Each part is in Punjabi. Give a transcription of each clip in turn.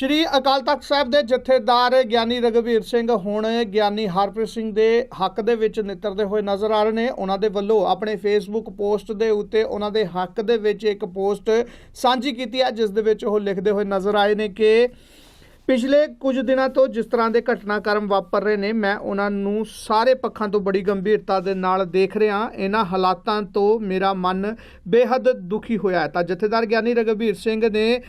ਸ਼੍ਰੀ ਅਕਾਲ ਤਖਤ ਸਾਹਿਬ ਦੇ ਜਥੇਦਾਰ ਗਿਆਨੀ ਰਗਵੀਰ ਸਿੰਘ ਹੁਣ ਗਿਆਨੀ ਹਰਪ੍ਰੀਤ ਸਿੰਘ ਦੇ ਹੱਕ ਦੇ ਵਿੱਚ ਨਿੱਤਰਦੇ ਹੋਏ ਨਜ਼ਰ ਆ ਰਹੇ ਨੇ। ਉਹਨਾਂ ਦੇ ਵੱਲੋਂ ਆਪਣੇ ਫੇਸਬੁੱਕ ਪੋਸਟ ਦੇ ਉੱਤੇ ਉਹਨਾਂ ਦੇ ਹੱਕ ਦੇ ਵਿੱਚ ਇੱਕ ਪੋਸਟ ਸਾਂਝੀ ਕੀਤੀ ਹੈ, ਜਿਸ ਦੇ ਵਿੱਚ ਉਹ ਲਿਖਦੇ ਹੋਏ ਨਜ਼ਰ ਆਏ ਨੇ ਕਿ ਪਿਛਲੇ ਕੁਝ ਦਿਨਾਂ ਤੋਂ ਜਿਸ ਤਰ੍ਹਾਂ ਦੇ ਘਟਨਾਕ੍ਰਮ ਵਾਪਰ ਰਹੇ ਨੇ, ਮੈਂ ਉਹਨਾਂ ਨੂੰ ਸਾਰੇ ਪੱਖਾਂ ਤੋਂ ਬੜੀ ਗੰਭੀਰਤਾ ਦੇ ਨਾਲ ਦੇਖ ਰਿਹਾ ਇਹਨਾਂ ਹਾਲਾਤਾਂ ਤੋਂ ਮੇਰਾ ਮਨ ਬੇਹੱਦ ਦੁਖੀ ਹੋਇਆ ਹੈ। ਤਾਂ ਜਥੇਦਾਰ ਗਿਆਨੀ ਰਗਵੀਰ ਸਿੰਘ ਨੇ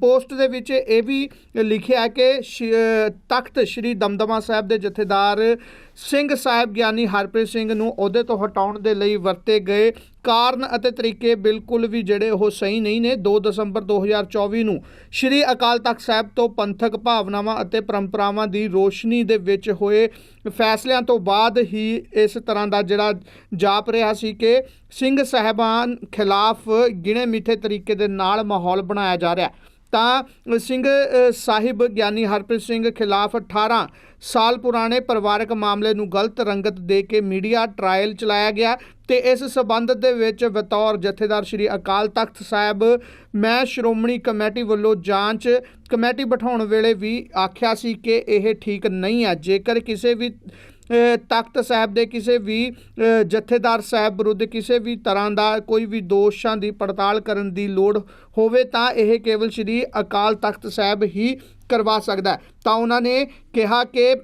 ਪੋਸਟ ਦੇ ਵਿੱਚ ਇਹ ਵੀ ਲਿਖਿਆ ਹੈ ਕਿ ਸ਼- ਤਖਤ ਸ੍ਰੀ ਦਮਦਮਾ ਸਾਹਿਬ ਦੇ ਜਥੇਦਾਰ ਸਿੰਘ ਸਾਹਿਬ ਗਿਆਨੀ ਹਰਪ੍ਰੀਤ ਸਿੰਘ ਨੂੰ ਅਹੁਦੇ ਤੋਂ ਹਟਾਉਣ ਦੇ ਲਈ ਵਰਤੇ ਗਏ ਕਾਰਨ ਅਤੇ ਤਰੀਕੇ ਬਿਲਕੁਲ ਵੀ ਜਿਹੜੇ ਉਹ ਸਹੀ ਨਹੀਂ ਨੇ। 2 ਦਸੰਬਰ 2024 ਨੂੰ ਸ਼੍ਰੀ ਅਕਾਲ ਤਖਤ ਸਾਹਿਬ ਤੋਂ ਪੰਥਕ ਭਾਵਨਾਵਾਂ ਅਤੇ ਪਰੰਪਰਾਵਾਂ ਦੀ ਰੋਸ਼ਨੀ ਦੇ ਵਿੱਚ ਹੋਏ ਫੈਸਲਿਆਂ ਤੋਂ ਬਾਅਦ ਹੀ ਇਸ ਤਰ੍ਹਾਂ ਦਾ ਜਿਹੜਾ ਜਾਪ ਰਿਹਾ ਸੀ ਕਿ ਸਿੰਘ ਸਾਹਿਬਾਨ ਖਿਲਾਫ ਗਿਣੇ ਮਿੱਥੇ ਤਰੀਕੇ ਦੇ ਨਾਲ ਮਾਹੌਲ ਬਣਾਇਆ ਜਾ ਰਿਹਾ। ਤਾਂ ਸਿੰਘ ਸਾਹਿਬ ਗਿਆਨੀ ਹਰਪ੍ਰੀਤ ਸਿੰਘ ਖਿਲਾਫ 18 ਸਾਲ ਪੁਰਾਣੇ ਪਰਿਵਾਰਕ ਮਾਮਲੇ ਨੂੰ ਗਲਤ ਰੰਗਤ ਦੇ ਕੇ ਮੀਡੀਆ ਟ੍ਰਾਇਲ ਚਲਾਇਆ ਗਿਆ ਤੇ ਇਸ ਸਬੰਧ ਦੇ ਵਿੱਚ ਬਤੌਰ ਜਥੇਦਾਰ ਸ੍ਰੀ ਅਕਾਲ ਤਖਤ ਸਾਹਿਬ, ਮੈਂ ਸ਼੍ਰੋਮਣੀ ਕਮੇਟੀ ਵੱਲੋਂ ਜਾਂਚ, ਕਮੇਟੀ ਬਿਠਾਉਣ ਵੇਲੇ ਵੀ ਆਖਿਆ ਸੀ ਕਿ ਇਹ ਠੀਕ ਨਹੀਂ ਹੈ। ਜੇਕਰ ਕਿਸੇ ਵੀ ਤਖਤ ਸਾਹਿਬ ਦੇ ਕਿਸੇ ਵੀ ਜਥੇਦਾਰ ਸਾਹਿਬ ਵਿਰੁੱਧ ਕਿਸੇ ਵੀ ਤਰ੍ਹਾਂ ਦਾ ਕੋਈ ਵੀ ਦੋਸ਼ਾਂ ਦੀ ਪੜਤਾਲ ਕਰਨ ਦੀ ਲੋੜ ਹੋਵੇ ਤਾਂ ਇਹ ਕੇਵਲ ਸ੍ਰੀ ਅਕਾਲ ਤਖਤ ਸਾਹਿਬ ਹੀ ਕਰਵਾ ਸਕਦਾ ਤਾਂ ਉਹਨਾਂ ਨੇ ਕਿਹਾ ਕਿ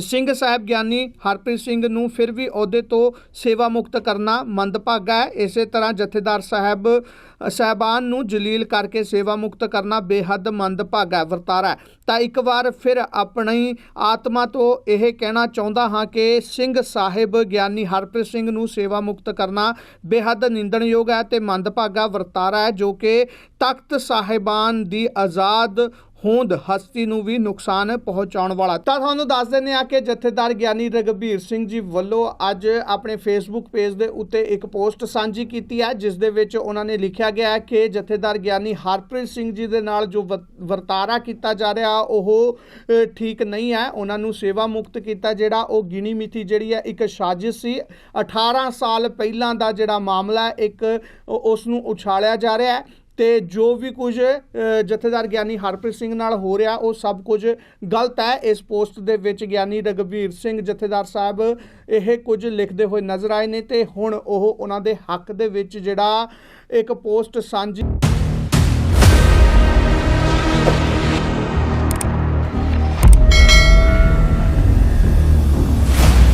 ਸਿੰਘ ਸਾਹਿਬ ਗਿਆਨੀ ਹਰਪ੍ਰੀਤ ਸਿੰਘ ਨੂੰ ਫਿਰ ਵੀ ਅਹੁਦੇ ਤੋਂ ਸੇਵਾ ਮੁਕਤ ਕਰਨਾ ਮੰਦਭਾਗਾ ਹੈ ਇਸੇ ਤਰ੍ਹਾਂ ਜਥੇਦਾਰ ਸਾਹਿਬ ਸਾਹਿਬਾਨ ਨੂੰ ਜਲੀਲ ਕਰਕੇ ਸੇਵਾ ਮੁਕਤ ਕਰਨਾ ਬੇਹੱਦ ਮੰਦਭਾਗਾ ਵਰਤਾਰਾ ਹੈ। ਤਾਂ ਇੱਕ ਵਾਰ ਫਿਰ ਆਪਣੀ ਆਤਮਾ ਤੋਂ ਇਹ ਕਹਿਣਾ ਚਾਹੁੰਦਾ ਹਾਂ ਕਿ ਸਿੰਘ ਸਾਹਿਬ ਗਿਆਨੀ ਹਰਪ੍ਰੀਤ ਸਿੰਘ ਨੂੰ ਸੇਵਾ ਮੁਕਤ ਕਰਨਾ ਬੇਹੱਦ ਨਿੰਦਣਯੋਗ ਹੈ ਤੇ ਮੰਦਭਾਗਾ ਵਰਤਾਰਾ ਹੈ, ਜੋ ਕਿ ਤਖਤ ਸਾਹਿਬਾਨ ਦੀ ਆਜ਼ਾਦ ਹੋਂਦ ਹਸਤੀ ਨੂੰ ਵੀ ਨੁਕਸਾਨ ਪਹੁੰਚਾਉਣ ਵਾਲਾ। ਤਾਂ ਤੁਹਾਨੂੰ ਦੱਸ ਦਿੰਦੇ ਆ ਕਿ ਜਥੇਦਾਰ ਗਿਆਨੀ ਰਗਵੀਰ ਸਿੰਘ ਜੀ ਵੱਲੋਂ ਅੱਜ ਆਪਣੇ ਫੇਸਬੁੱਕ ਪੇਜ ਦੇ ਉੱਤੇ ਇੱਕ ਪੋਸਟ ਸਾਂਝੀ ਕੀਤੀ ਹੈ, ਜਿਸ ਦੇ ਵਿੱਚ ਉਹਨਾਂ ਨੇ ਲਿਖਿਆ ਗਿਆ ਹੈ ਕਿ ਜਥੇਦਾਰ ਗਿਆਨੀ ਹਰਪ੍ਰੀਤ ਸਿੰਘ ਜੀ ਦੇ ਨਾਲ ਜੋ ਵ- ਵਰਤਾਰਾ ਕੀਤਾ ਜਾ ਰਿਹਾ, ਉਹ ਠੀਕ ਨਹੀਂ ਹੈ। ਉਹਨਾਂ ਨੂੰ ਸੇਵਾ ਮੁਕਤ ਕੀਤਾ ਜਿਹੜਾ, ਉਹ ਗਿਣੀ ਮਿਥੀ ਜਿਹੜੀ ਹੈ, ਇੱਕ ਸਾਜ਼ਿਸ਼ ਸੀ। 18 ਸਾਲ ਪਹਿਲਾਂ ਦਾ ਜਿਹੜਾ ਮਾਮਲਾ ਇੱਕ ਉਸ ਨੂੰ ਉਛਾਲਿਆ ਜਾ ਰਿਹਾ ਹੈ। ਤੇ ਜੋ ਵੀ ਕੁਝ ਜਥੇਦਾਰ ਗਿਆਨੀ ਹਰਪ੍ਰੀਤ ਸਿੰਘ ਨਾਲ ਹੋ ਰਿਹਾ, ਉਹ ਸਭ ਕੁਝ ਗਲਤ ਹੈ। ਇਸ ਪੋਸਟ ਦੇ ਵਿੱਚ ਗਿਆਨੀ ਰਗਵੀਰ ਸਿੰਘ ਜਥੇਦਾਰ ਸਾਹਿਬ ਇਹ ਕੁਝ ਲਿਖਦੇ ਹੋਏ ਨਜ਼ਰ ਆਏ ਨੇ ਤੇ ਹੁਣ ਉਹ ਉਹਨਾਂ ਦੇ ਹੱਕ ਦੇ ਵਿੱਚ ਜਿਹੜਾ ਇੱਕ ਪੋਸਟ ਸਾਂਝੀ